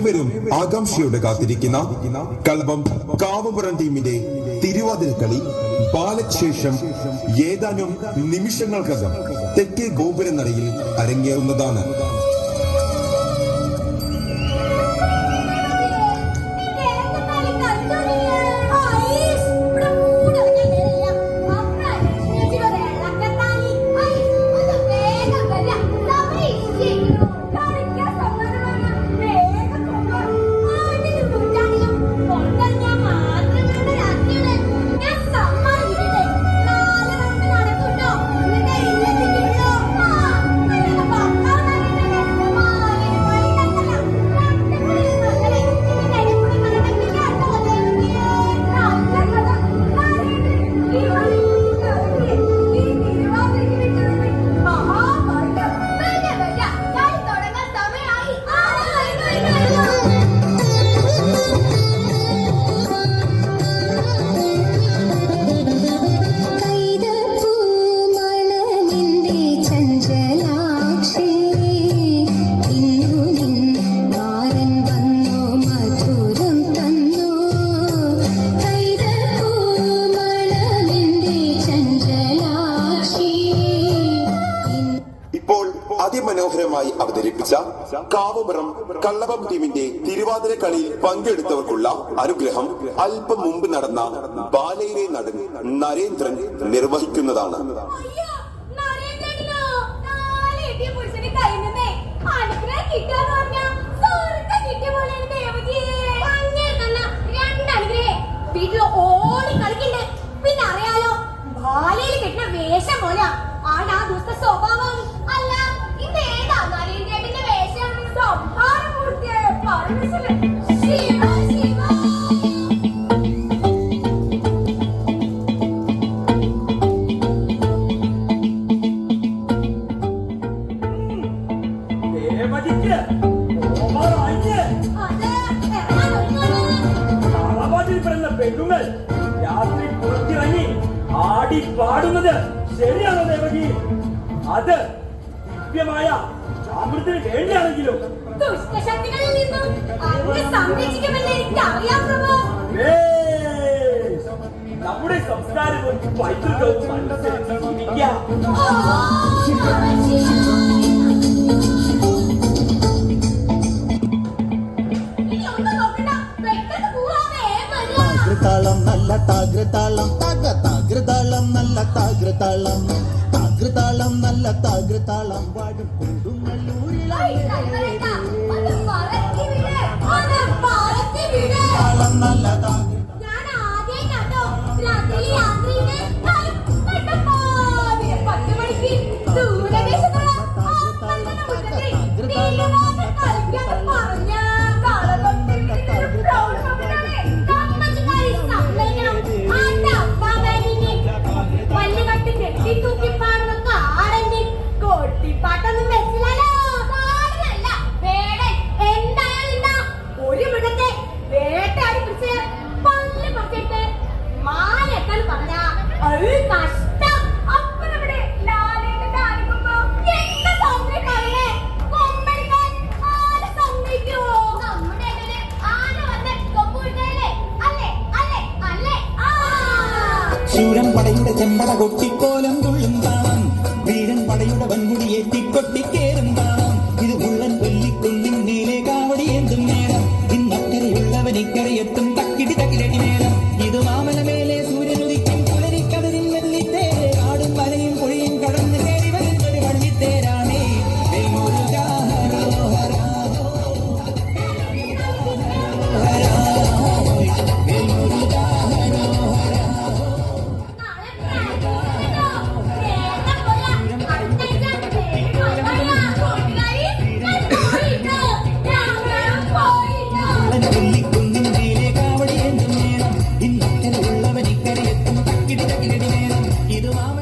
ഏവരും ആകാംക്ഷയോടെ കാത്തിരിക്കുന്ന കൽബം കാവുപുറം ടീമിന്റെ തിരുവാതിരക്കളി ബാലശേഷം ഏതാനും നിമിഷങ്ങൾക്കകം തെക്കേ ഗോപുരനടയിൽ അരങ്ങേറുന്നതാണ്. ഒക്ടോബറും കള്ളപ്പം ടീമിന്റെ തിരുവാതിര കളിയിൽ പങ്കെടുത്തവർക്കുള്ള അനുഗ്രഹം അല്പം മുമ്പ് നടന്ന ബാലയിലെ നടൻ നരേന്ദ്രൻ നിർവഹിക്കുന്നതാണ്. താളം നല്ല താഗ്രതാളം തക താഗ്രതാളം നല്ല താഗ്രതാളം താഗ്രതാളം നല്ല താഗ്രതാളം വാഴും കൊടുങ്ങല്ലൂരിളം നല്ല താഗ്ര como gotito കിരടി നേരം ഇത് മാമ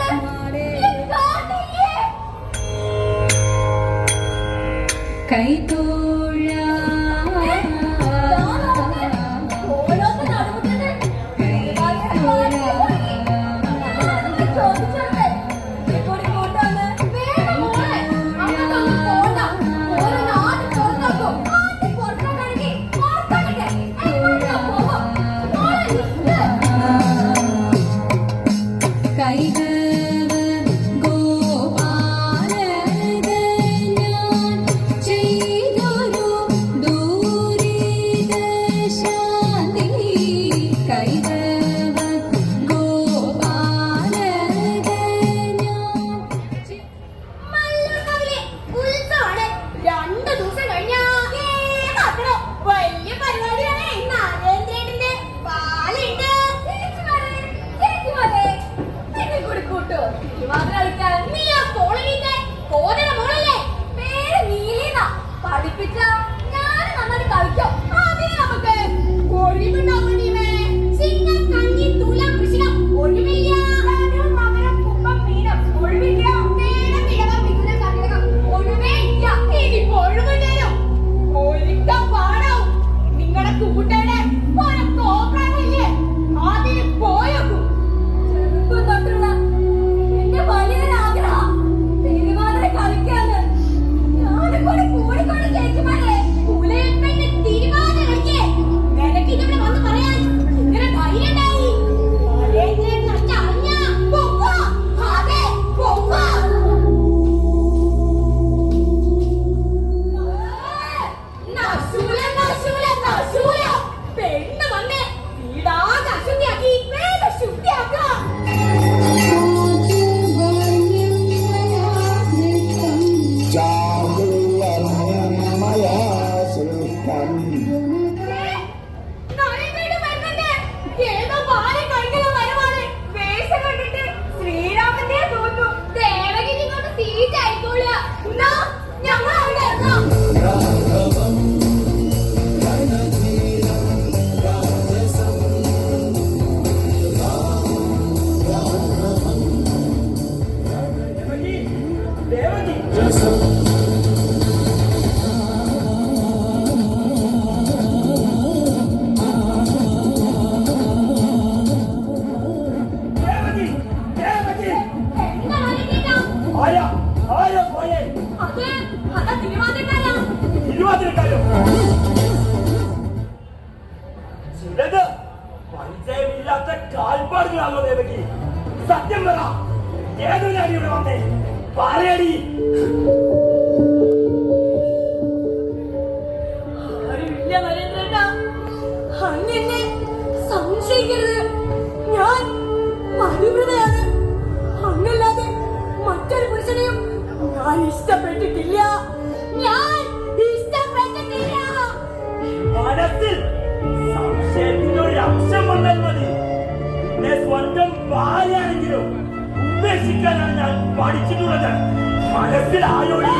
ചിന്തിക്കരുത് ഞാൻ അനുവൃതയാണ് അങ്ങല്ലാതെ മറ്റൊരു പുരുഷനെയും ഞാൻ ഇഷ്ടപ്പെട്ടിട്ടില്ല. ഞാൻ ഇഷ്ടപ്പെട്ടിട്ടില്ല. മനസ്സിൽ സംശയത്തിനൊരു അംശം വന്നാൽ മതി. എന്നെ സ്വന്തം ഭാര്യയാണെങ്കിലും ഉപേക്ഷിക്കാനാണ് ഞാൻ പഠിച്ചിട്ടുള്ളത്. മനസ്സിലായോടി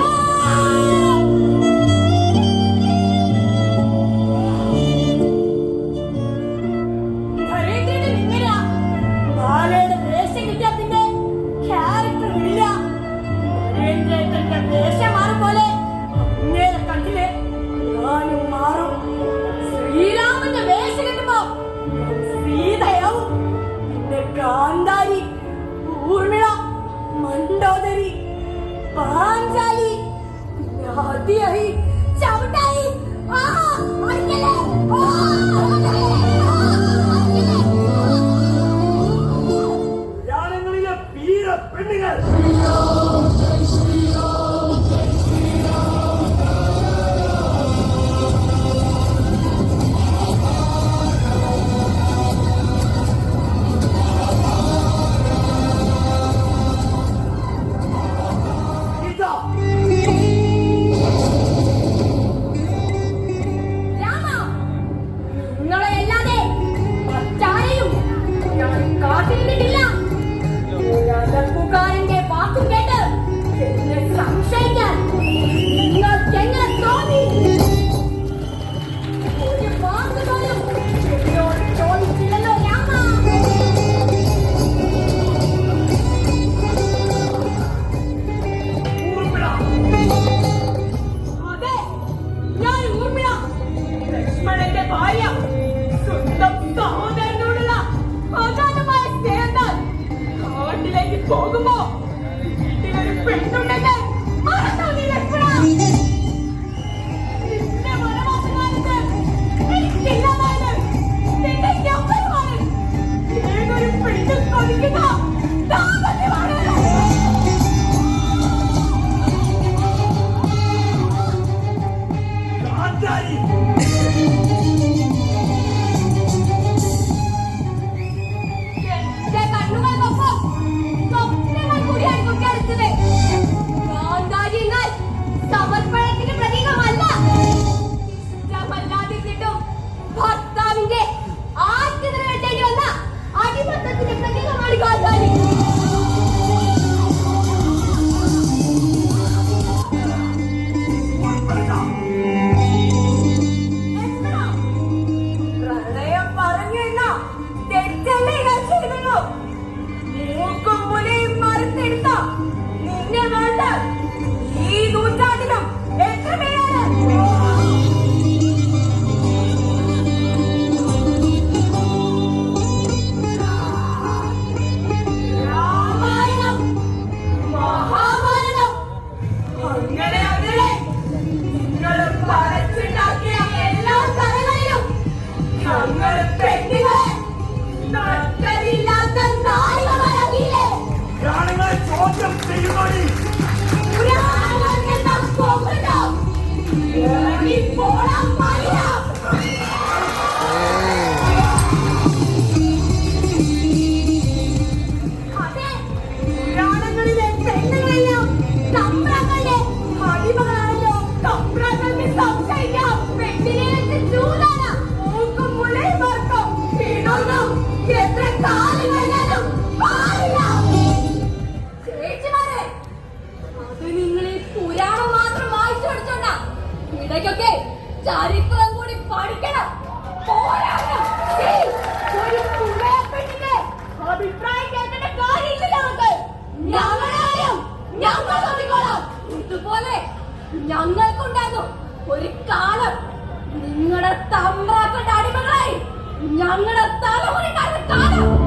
for a fire! ചരിത്രം കൂടി പഠിക്കണം. ഇതുപോലെ ഞങ്ങൾക്കുണ്ടായിരുന്നു ഒരു കാലം നിങ്ങളുടെ തമ്പ്രാക്കളുടെ അടിമകളായി. ഞങ്ങളുടെ തലമുറ കാലം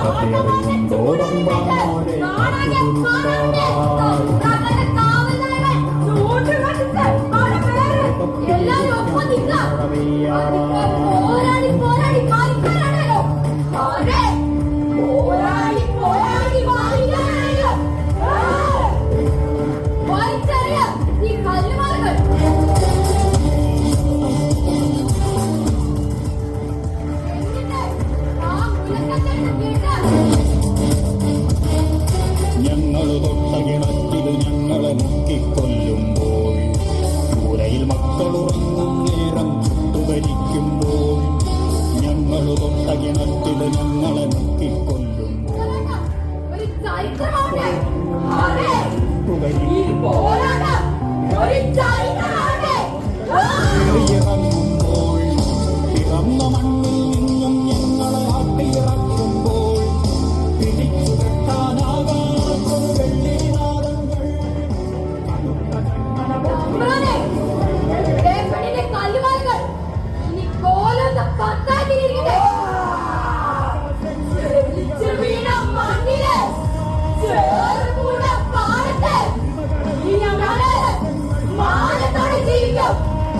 தெரையும் கோதம்பானோரே காத்து குருக்காராய் കാട്ടിൽ ഞങ്ങളെ മുക്കിക്കൊല്ലും. പുകയിൽ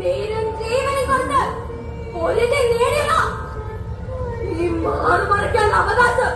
നേരം ജീവനും കൊണ്ട് പൊലിഞ്ഞ് നേടുക. ഈ മാറുമറിക്കാൻ അവകാശം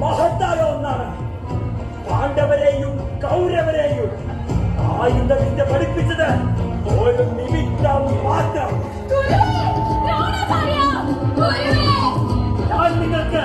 മഹത്തായ ഒന്നാണ്. പാണ്ഡവരെയും കൗരവരെയും ആയുധവിദ്യ പഠിപ്പിച്ചത് ഒരു നിമിത്തം മാത്രം. ഞാൻ നിങ്ങൾക്ക്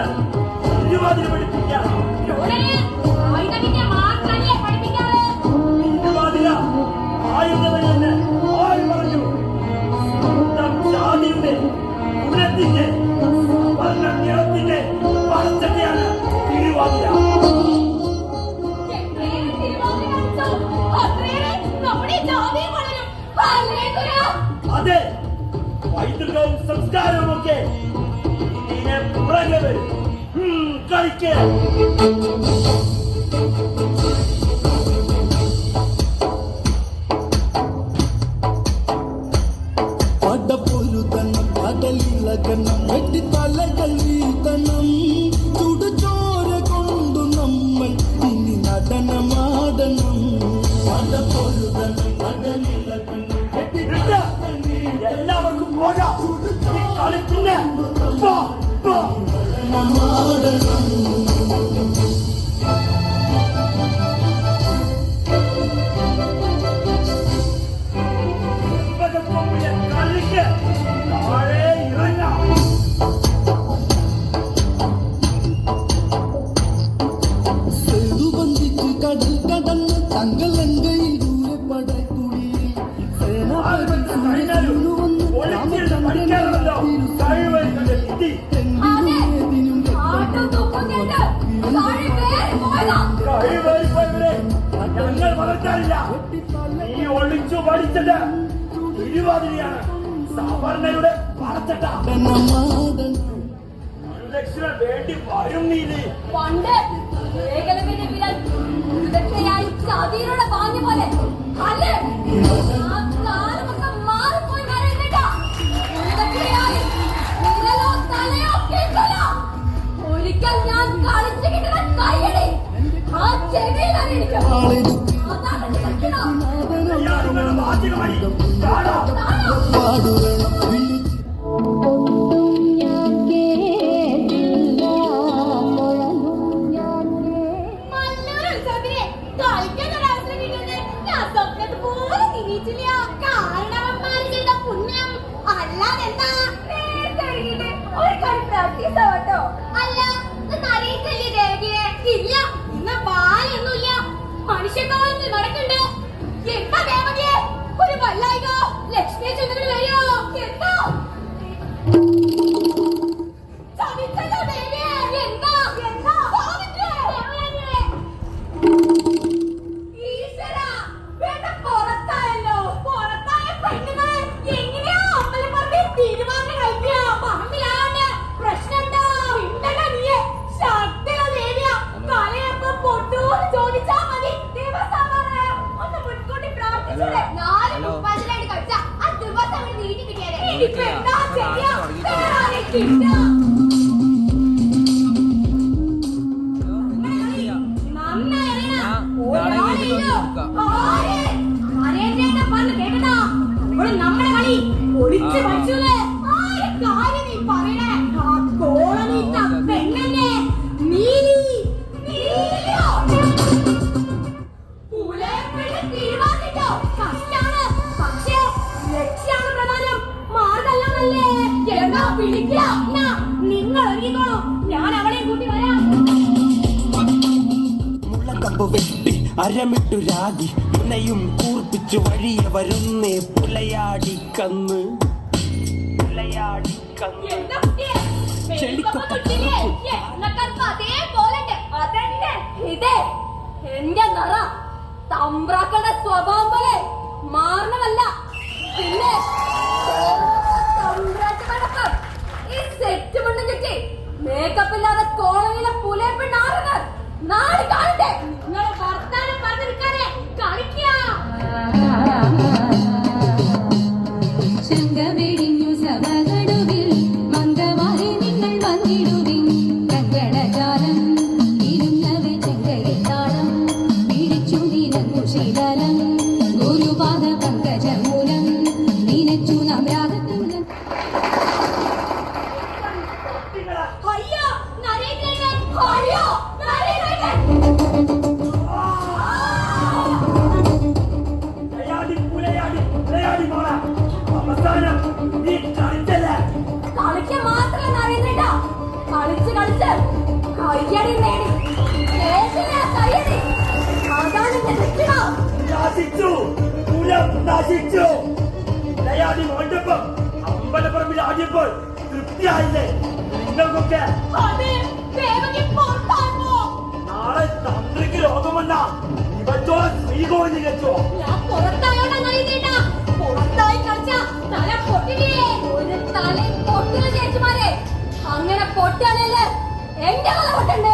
അതെ പൈതൃകവും സംസ്കാരവും ഒക്കെ ഇതിനെ പുറകെ ഞങ്ങൾ വളർത്താറില്ല നീ ഒളിച്ചു പഠിച്ചത് തിരുവാതിരിയാണ് സവർണയുടെ പറച്ചട്ട ദക്ഷിണ വേണ്ടി വരും നീതി പണ്ട് ഏകലവ്യന്റെ വിരൽ ദക്ഷിണയായി ചതിയിലുള്ള പാഞ്ഞ പോലെ. അല്ലേ? പാടുക అడిగి పెళ్ళాం చెయ్యం పేరాలకి അമ്പ്രാക്കളുടെ സ്വഭാവം പോലെ മാറണമല്ല. പിന്നെ ഈ സെറ്റ് പെണ്ണും കിട്ടി മേക്കപ്പ് ഇല്ലാതെ കോളനിയിലെ പുലയെ പെണ്ണാറുന്നത് നാളെ കാണട്ടെ. നിങ്ങളെ വർത്താനം പറഞ്ഞെടുക്കാനെ കളിക്കുക. കയ്യടി നേടി. കയ്യടി അതാണ് രക്ഷണ നശിച്ചു കുലം നശിച്ചു ദയാതി മണ്ഡപം അമ്പലപ്പുറമ്പിൽ ആടിയപ്പോൾ തൃപ്തിയായില്ലേ? നിങ്ങൾക്കൊക്കെ നാളെ തന്ത്രിക്ക് രോഗമല്ല ഇവറ്റോ ശ്രീകോടി നികച്ചോ? അങ്ങനെ പൊട്ടാനല്ലേ എന്റെ തലമുട്ടുണ്ട്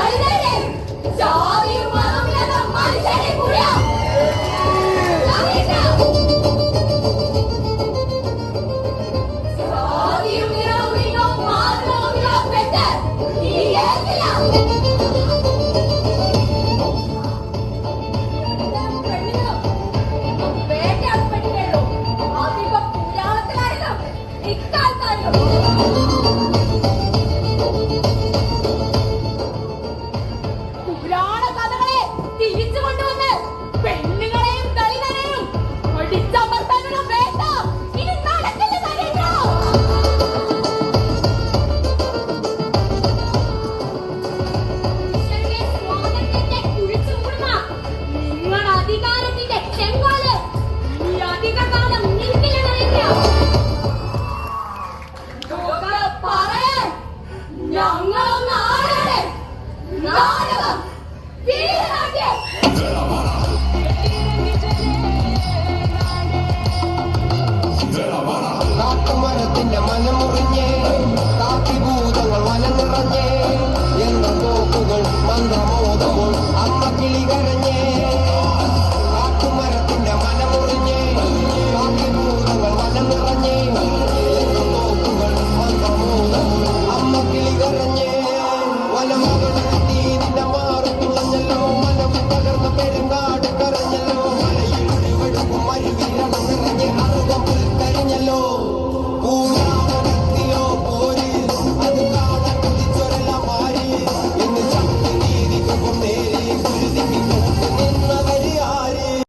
あれ